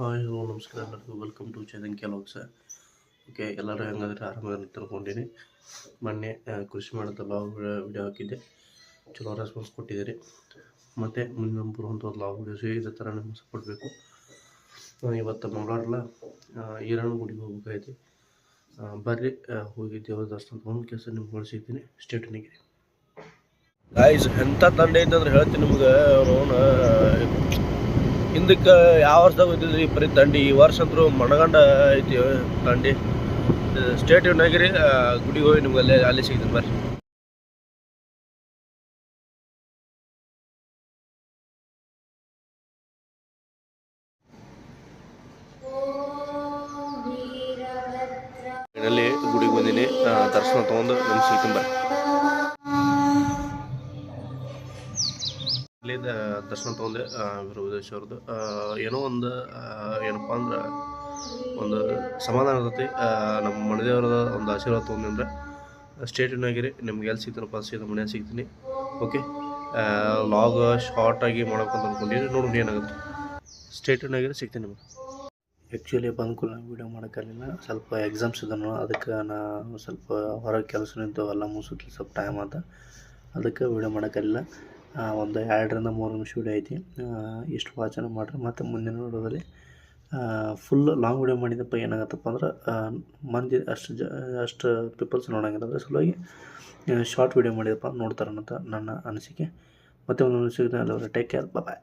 Hi hello ನಮಸ್ಕಾರ. ಎಲ್ಲರಿಗೂ welcome to Chetan ಕೆಲೋಕ್ಸ ಓಕೆ ಎಲ್ಲರೂ ಹೆಂಗಾದ್ರೆ ಆರಾಮಾಗಿ ತಿಳ್ಕೊಂಡಿನಿ ಮೊನ್ನೆ ಕೃಷಿ ಮಾಡಿದ ಲಾವ್ ವಿಡಿಯೋ ಹಾಕಿದ್ದೆ. ಚಲೋ ರೆಸ್ಪಾನ್ಸ್ ಕೊಟ್ಟಿದ್ದೀರಿ. ಮತ್ತು ಮುಂದಿನ ಬರುವಂಥ ಲಾವ್ ವಿಡಿಯೋಸ್ ಇದೇ ಥರ ನಿಮ್ಗೆ ಸಪೋರ್ಟ್ ಬೇಕು ಆ, ಇವತ್ತು ಮಂಗಳವಾರಲ್ಲ ಈರಣ್ಣ ಗುಡಿಗೆ ಹೋಗ್ಬೇಕಾಗೈತಿ ಆ, ಬರ್ರಿ ಹೋಗಿ ದೇವರ ದರ್ಶನ ಒಂದು ಕೆಲಸ ನಿಮ್ಗೆ ಕಳಿಸಿದ್ದೀನಿ ಸ್ಟೇಟ್ನಿಗೆ ಗಾಯ್ಸ್ ಎಂಥ ತಂಡ ಅಂದ್ರೆ ಹೇಳ್ತೀನಿ ನಿಮ್ಗೆ ಅವನು ಹಿಂದಕ್ಕೆ ಯಾವ ವರ್ಷದಾಗ ಇದ್ದಿದ್ರಿ ಬರೀ ತಂಡಿ ಈ ವರ್ಷ ಅಂತೂ ಮಣಗಂಡ ಐತಿ ತಂಡಿ ಸ್ಟೇಟ್ ಆಗಿರಿ ಗುಡಿಗೆ ಹೋಗಿ ನಿಮ್ಗೆ ಅಲ್ಲೇ ಅಲ್ಲಿ ಸಿಗ್ತೀನಿ ಬರ್ರಿ. ಗುಡಿಗೆ ಬಂದೀನಿ ದರ್ಶನ ತೊಗೊಂಡು ನಿಮ್ಗೆ ಸಿಗ್ತೀನಿ ಬರ್ರಿ. ಇಲ್ಲಿ ದರ್ಶನ ತಗೊಂಡೆ ವೀರಭದ್ರೇಶ್ವರದ್ದು ಏನೋ ಒಂದು ಏನಪ್ಪ ಅಂದ್ರೆ, ಒಂದು ಸಮಾಧಾನ ಇರ್ತೈತಿ. ನಮ್ಮ ಮನೆದೇವರದ ಒಂದು ಆಶೀರ್ವಾದ ತೊಗೊಂಡ್ರೆ ಸ್ಟೇಟಿನಾಗಿರಿ ನಿಮ್ಗೆ ಎಲ್ಲಿ ಸಿಗ್ತಾರಪ್ಪ ಸೀದಾ ಮನೆ ಸಿಗ್ತೀನಿ. ಓಕೆ ಲಾಗ್ ಶಾರ್ಟಾಗಿ ಮಾಡ್ಬೇಕಂತ ಅಂದ್ಕೊಂಡಿದ್ರೆ ನೋಡೋಣ ಏನಾಗುತ್ತೆ. ಸ್ಟೇಟಿನಾಗಿರಿ ಸಿಗ್ತೀನಿ ನಿಮಗೆ. ಆ್ಯಕ್ಚುಲಿ ಬಂದ್ಕೂಲ ವೀಡಿಯೋ ಮಾಡೋಕ್ಕಾಗಲಿಲ್ಲ ಸ್ವಲ್ಪ ಎಕ್ಸಾಮ್ಸ್ ಇದನ್ನು ಅದಕ್ಕೆ ನಾನು ಸ್ವಲ್ಪ ಹೊರಗೆ ಕೆಲಸ ನಿಂತು ಎಲ್ಲ ಮುಗಿಸೋಕ್ಕೆ ಸ್ವಲ್ಪ ಟೈಮ್ ಆದ ಅದಕ್ಕೆ ವೀಡಿಯೋ ಮಾಡೋಕ್ಕಾಗಲಿಲ್ಲ ಒಂದು ಎರಡರಿಂದ ಮೂರು ನಿಮಿಷ ವಿಡಿಯೋ ಐತಿ. ಇಷ್ಟು ವಾಚನ ಮಾಡ್ರಿ. ಮತ್ತು ಮುಂದಿನ ವಿಡಿಯೋದಲ್ಲಿ ಫುಲ್ ಲಾಂಗ್ ವೀಡಿಯೋ ಮಾಡಿದಪ್ಪ ಏನಾಗತ್ತಪ್ಪ ಅಂದ್ರೆ ಮಂದಿ ಅಷ್ಟು ಜ, ಅಷ್ಟು ಪೀಪಲ್ಸ್ ನೋಡೋಂಗಿಲ್ಲ ಅದ್ರ ಸಲುವಾಗಿ ಶಾರ್ಟ್ ವೀಡಿಯೋ ಮಾಡಿದಪ್ಪ ನೋಡ್ತಾರಂತ ನನ್ನ ಅನಿಸಿಕೆ. ಮತ್ತೆ ಒಂದು ಸಿಗ್ತಾನೆ ಟೇಕ್ ಕೇರ್ ಬಾಯ್